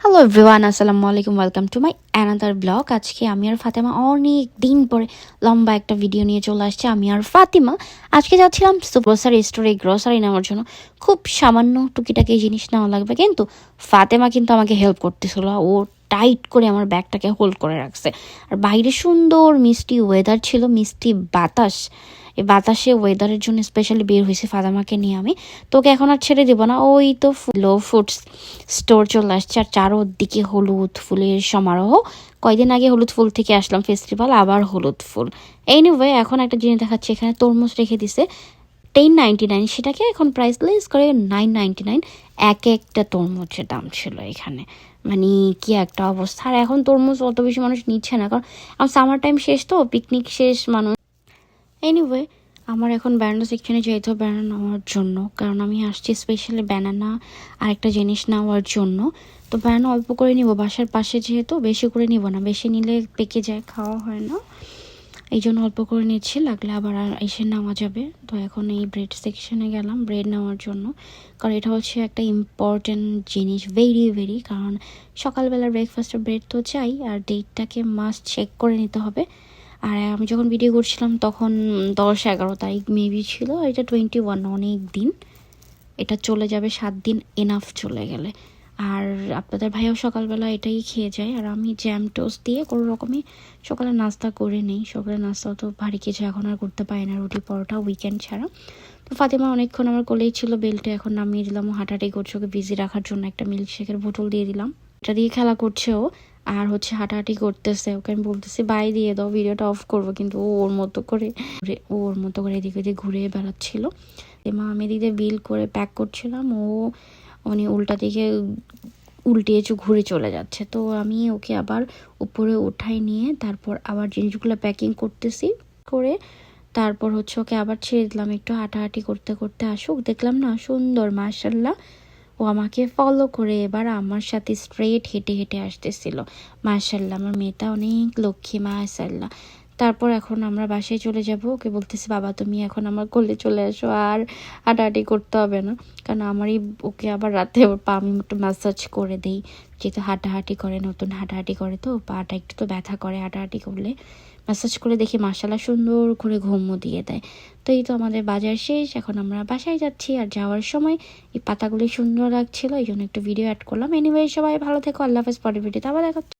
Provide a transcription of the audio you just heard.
Hello everyone আসসালামু আলাইকুম welcome to my another blog আজকে আমি আর ফাতেমা অনেক দিন পরে লম্বা একটা ভিডিও নিয়ে চলে আসছে আমি আর ফাতেমা আজকে যাচ্ছিলাম গ্রোসারি স্টোরে গ্রোসারি নেওয়ার জন্য খুব সামান্য টুকিটাকি জিনিস নেওয়া লাগবে কিন্তু ফাতেমা কিন্তু আমাকে হেল্প করতেছিল ও টাইট করে আমার ব্যাগটাকে হোল্ড করে রাখছে। আর বাইরে সুন্দর মিষ্টি ওয়েদার ছিল, মিষ্টি বাতাস। এই বাতাসে ওয়েদারের জন্য স্পেশালি বের হয়েছে ফাদামাকে নিয়ে আমি। তোকে এখন আর ছেড়ে দেবো না, ওই তো লো ফুডস স্টোর চলে আসছে। আর চারোদিকে হলুদ ফুলের সমারোহ। কয়দিন আগে হলুদ ফুল থেকে আসলাম ফেস্টিভ্যাল আবার হলুদ ফুল। এইনিওয়ে এখন একটা জিনিস দেখাচ্ছে, এখানে তরমুজ রেখে দিছে। টেন নাইনটি নাইন সেটাকে এখন প্রাইস লেস করে নাইন নাইনটি নাইন এক একটা তরমুজের দাম ছিল এখানে। মানে কি একটা অবস্থা। আর এখন তরমুজ অত বেশি মানুষ নিচ্ছে না, কারণ এখন সামার টাইম শেষ তো পিকনিক শেষ মানুষ। এনিওয়ে আমার এখন ব্যানানা সেকশনে যেতে হবে ব্যানানা নেওয়ার জন্য, কারণ আমি আসছি স্পেশালি ব্যানানা আরেকটা জিনিস নেওয়ার জন্য। তো ব্যানানা অল্প করে নিব, বাসার পাশে যেহেতু, বেশি করে নিব না। বেশি নিলে পেকে যায়, খাওয়া হয় না। এই জন্য অল্প করে নিচ্ছি, লাগলে আবার এসে নেওয়া যাবে। তো এখন এই ব্রেড সেকশনে গেলাম ব্রেড নেওয়ার জন্য। কারণ এটা হচ্ছে একটা ইম্পর্ট্যান্ট জিনিস ভেরি ভেরি কারণ সকালবেলা ব্রেকফাস্টে ব্রেড তো চাই, আর ডেটটাকে মাস্ট চেক করে নিতে হবে। আর আমি যখন ভিডিও করছিলাম তখন দশ, এগারো তারিখ মেবি ছিল এটা টোয়েন্টি ওয়ান অনেক দিন। এটা চলে যাবে সাত দিন এনাফ চলে গেলে। আর আপনাদের ভাইও সকালবেলা এটাই খেয়ে যায়। আর আমি জ্যাম টোস্ট দিয়ে কোনো রকমই সকালে নাস্তা করে নেই। সকালে নাস্তা তো ভারী কিছু এখন আর করতে পারি না, রুটি পরোটা উইকেন্ড ছাড়া। তো ফাতেমা অনেকক্ষণ আমার কোলেই ছিল বেল্টে, এখন নামিয়ে দিলাম ও হাঁটাহাঁটি করছে, ওকে বিজি রাখার জন্য একটা মিল্কশেকের বোতল দিয়ে দিলাম। এটা দিয়ে খেলা করছে ও, আর হচ্ছে হাঁটাহাঁটি করতেছে। ওকে আমি বলতেছি বাই দিয়ে দাও ভিডিওটা অফ করব। কিন্তু ও ওর মতো করে ও ওর মতো করে এদিক ওদিক ঘুরে বেড়াচ্ছিল। মা আমি এদিকে বিল করে প্যাক করছিলাম। ও উনি উল্টা দিকে উল্টিয়ে চু ঘুরে চলে যাচ্ছে। তো আমি ওকে আবার উপরে উঠাই নিয়ে তারপর আবার জিনিসগুলো প্যাকিং করতেছি করে তারপর হচ্ছে ওকে আবার ছেড়ে দিলাম। একটু হাঁটাহাঁটি করতে করতে আসুক। দেখলাম না, সুন্দর মার্শাল্লাহ ও আমাকে ফলো করে এবার আমার সাথে স্ট্রেট হেঁটে হেঁটে আসতেছিল। মার্শাল্লাহ আমার মেয়েটা অনেক লক্ষ্মী মার্শাল্লাহ তারপর এখন আমরা বাসায় চলে যাব। ওকে বলতেছি, বাবা, তুমি এখন আমার কোলে চলে আসো আর হাঁটাহাঁটি করতে হবে না। কারণ আমারই ওকে আবার রাতে ওর পা আমি একটু ম্যাসাজ করে দিই। যেহেতু হাঁটাহাঁটি করে, নতুন হাঁটাহাঁটি করে তো, পাটা একটু তো ব্যথা করে হাঁটাহাঁটি করলে। ম্যাসাজ করে দেখি মাসালা সুন্দর করে ঘুমও দিয়ে দেয়। তো এই তো আমাদের বাজার শেষ, এখন আমরা বাসায় যাচ্ছি। আর যাওয়ার সময় এই পাতাগুলি সুন্দর লাগছিল এই জন্য একটু ভিডিও অ্যাড করলাম। এনিওয়ে সবাই ভালো থেকো, আল্লাহ হাফেজ, পরের ভিডিওতে আবার দেখা হচ্ছে।